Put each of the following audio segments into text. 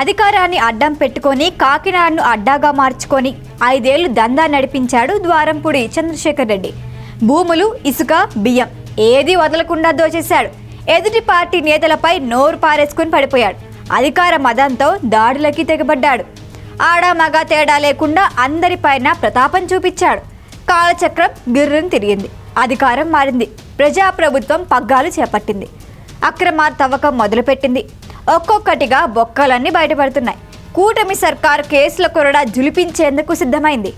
అధికారాన్ని అడ్డం పెట్టుకొని కాకినాడను అడ్డాగా మార్చుకొని ఐదేళ్ళు దందా నడిపించాడు ద్వారంపూడి చంద్రశేఖర్ రెడ్డి. భూములు ఇసుక బియ్యం ఏది వదలకుండా దోచేశాడు. ఎదుటి పార్టీ నేతలపై నోరు పారేసుకుని పడిపోయాడు. అధికార మదంతో దాడులకి తెగబడ్డాడు. ఆడ మగ తేడా లేకుండా అందరిపైన ప్రతాపం చూపించాడు. కాలచక్రం గిర్రం తిరిగింది. అధికారం మారింది. ప్రజాప్రభుత్వం పగ్గాలు చేపట్టింది. అక్రమ తవ్వకం మొదలుపెట్టింది. ఒక్కొక్కటిగా బొక్కలన్నీ బయటపడుతున్నాయి. కూటమి సర్కార్ కేసుల కొరడా జులిపించేందుకు సిద్ధమైంది.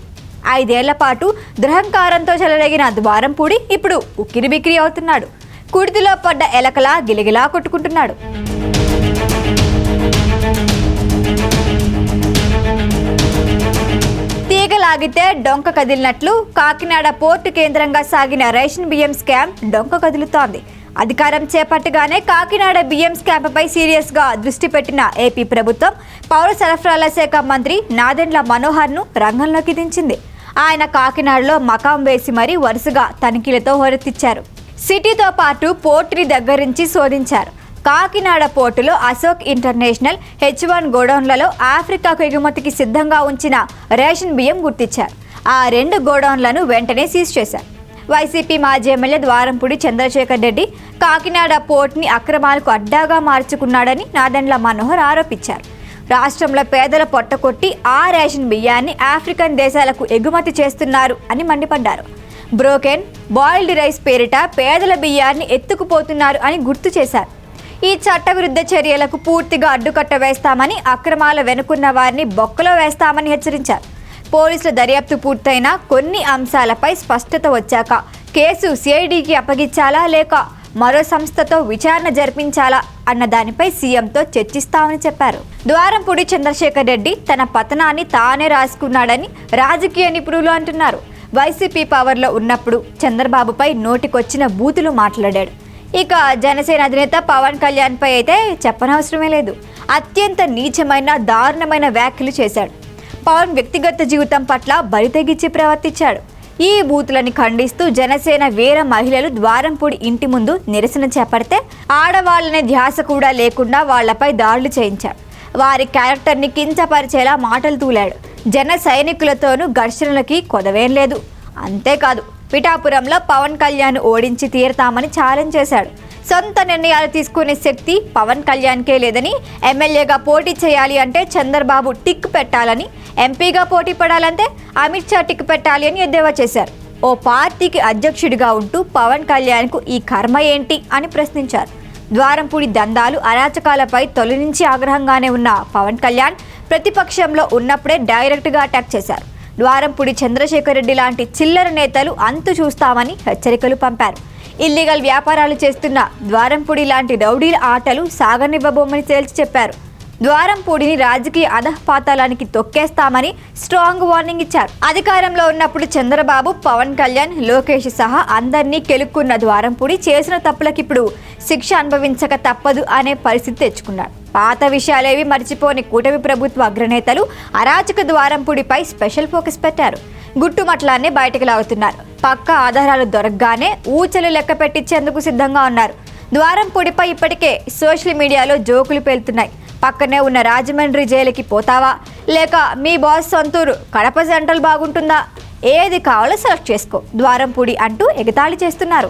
ఐదేళ్ళ పాటు దురహంకారంతో చెలరేగిన ద్వారంపూడి ఇప్పుడు ఉక్కిరి బిక్కిరి అవుతున్నాడు. కుడితిలో పడ్డ ఎలకలా గిలిగిలా కొట్టుకుంటున్నాడు. తీగలాగితే డొంక కదిలినట్లు కాకినాడ పోర్టు కేంద్రంగా సాగిన రేషన్ బియ్యం స్కామ్ డొంక కదులుతోంది. అధికారం చేపట్టగానే కాకినాడ బియ్యం స్కాంపపై సీరియస్గా దృష్టి పెట్టిన ఏపీ ప్రభుత్వం పౌర సరఫరాల శాఖ మంత్రి నాదెండ్ల మనోహర్ను రంగంలోకి దించింది. ఆయన కాకినాడలో మకాం వేసి మరీ వరుసగా తనిఖీలతో హోరెత్తిచ్చారు. సిటీతో పాటు పోర్టుని దగ్గర నుంచి శోధించారు. కాకినాడ పోర్టులో అశోక్ ఇంటర్నేషనల్ హెచ్ వన్ గోడౌన్లలో ఆఫ్రికాకు ఎగుమతికి సిద్ధంగా ఉంచిన రేషన్ బియ్యం గుర్తించారు. ఆ రెండు గోడౌన్లను వెంటనే సీజ్ చేశారు. వైసీపీ మాజీ ఎమ్మెల్యే ద్వారంపూడి చంద్రశేఖర్ రెడ్డి కాకినాడ పోర్ట్ని అక్రమాలకు అడ్డాగా మార్చుకున్నాడని నాదెండ్ల మనోహర్ ఆరోపించారు. రాష్ట్రంలో పేదల పొట్టకొట్టి ఆ రేషన్ బియ్యాన్ని ఆఫ్రికన్ దేశాలకు ఎగుమతి చేస్తున్నారు అని మండిపడ్డారు. బ్రోకెన్ బాయిల్డ్ రైస్ పేరిట పేదల బియ్యాన్ని ఎత్తుకుపోతున్నారు అని గుర్తు చేశారు. ఈ చట్టవిరుద్ధ చర్యలకు పూర్తిగా అడ్డుకట్ట వేస్తామని అక్రమాల వెనుకున్న వారిని బొక్కలో వేస్తామని హెచ్చరించారు. పోలీసుల దర్యాప్తు పూర్తయిన కొన్ని అంశాలపై స్పష్టత వచ్చాక కేసు సిఐడికి అప్పగించాలా లేక మరో సంస్థతో విచారణ జరిపించాలా అన్న దానిపై సీఎంతో చర్చిస్తామని చెప్పారు. ద్వారంపూడి చంద్రశేఖర్ రెడ్డి తన పతనాన్ని తానే రాసుకున్నాడని రాజకీయ నిపుణులు అంటున్నారు. వైసీపీ పవర్లో ఉన్నప్పుడు చంద్రబాబుపై నోటికొచ్చిన బూతులు మాట్లాడాడు. ఇక జనసేన అధినేత పవన్ కళ్యాణ్పై అయితే చెప్పనవసరమే లేదు. అత్యంత నీచమైన దారుణమైన వ్యాఖ్యలు చేశాడు. పవన్ వ్యక్తిగత జీవితం పట్ల బరితెగించి ప్రవర్తించాడు. ఈ బూతులని ఖండిస్తూ జనసేన వీర మహిళలు ద్వారంపూడి ఇంటి ముందు నిరసన చేపడితే ఆడవాళ్ళనే ధ్యాస కూడా లేకుండా వాళ్ళపై దాడులు చేయించాడు వారి క్యారెక్టర్ని కించపరిచేలా మాటలు తూలాడు. జన సైనికులతోనూ ఘర్షణలకి కొదవేం లేదు. అంతేకాదు పిఠాపురంలో పవన్ కళ్యాణ్ ఓడించి తీరతామని ఛాలెంజ్ చేశాడు. సొంత నిర్ణయాలు తీసుకునే శక్తి పవన్ కళ్యాణ్కే లేదని ఎమ్మెల్యేగా పోటీ చేయాలి అంటే చంద్రబాబు టిక్ పెట్టాలని ఎంపీగా పోటీ పడాలంటే అమిత్ షా టిక్ పెట్టాలి అని ఎద్దేవా చేశారు. ఓ పార్టీకి అధ్యక్షుడిగా ఉంటూ పవన్ కళ్యాణ్కు ఈ కర్మ ఏంటి అని ప్రశ్నించారు. ద్వారంపూడి దందాలు అరాచకాలపై తొలి నుంచి ఆగ్రహంగానే ఉన్న పవన్ కళ్యాణ్ ప్రతిపక్షంలో ఉన్నప్పుడే డైరెక్ట్గా అటాక్ చేశారు. ద్వారంపూడి చంద్రశేఖర్ రెడ్డి లాంటి చిల్లర నేతలు అంతు చూస్తామని హెచ్చరికలు పంపారు. ఇల్లీగల్ వ్యాపారాలు చేస్తున్న ద్వారంపూడి లాంటి రౌడీల ఆటలు సాగనివ్వబోమని తేల్చి చెప్పారు. ద్వారంపూడిని రాజకీయ అధఃపాతాలానికి తొక్కేస్తామని స్ట్రాంగ్ వార్నింగ్ ఇచ్చారు. అధికారంలో ఉన్నప్పుడు చంద్రబాబు పవన్ కళ్యాణ్ లోకేష్ సహా అందరినీ కెలుక్కున్న ద్వారంపూడి చేసిన తప్పులకిప్పుడు శిక్ష అనుభవించక తప్పదు అనే పరిస్థితి తెచ్చుకున్నాడు. పాత విషయాలేవి మర్చిపోని కూటమి ప్రభుత్వ అగ్రనేతలు అరాచక ద్వారంపూడిపై స్పెషల్ ఫోకస్ పెట్టారు. గుట్టుమట్లాన్ని బయటకు లాగుతున్నారు. పక్క ఆధారాలు దొరకగానే ఊచలు లెక్క పెట్టించేందుకు సిద్ధంగా ఉన్నారు. ద్వారంపూడిపై ఇప్పటికే సోషల్ మీడియాలో జోకులు పేలుతున్నాయి. పక్కనే ఉన్న రాజమండ్రి జైలుకి పోతావా? లేక మీ బాస్ సొంతూరు కడప సెంట్రల్ బాగుంటుందా? ఏది కావాలో సెలెక్ట్ చేసుకో. ద్వారంపూడి అంటూ ఎగతాళి చేస్తున్నారు.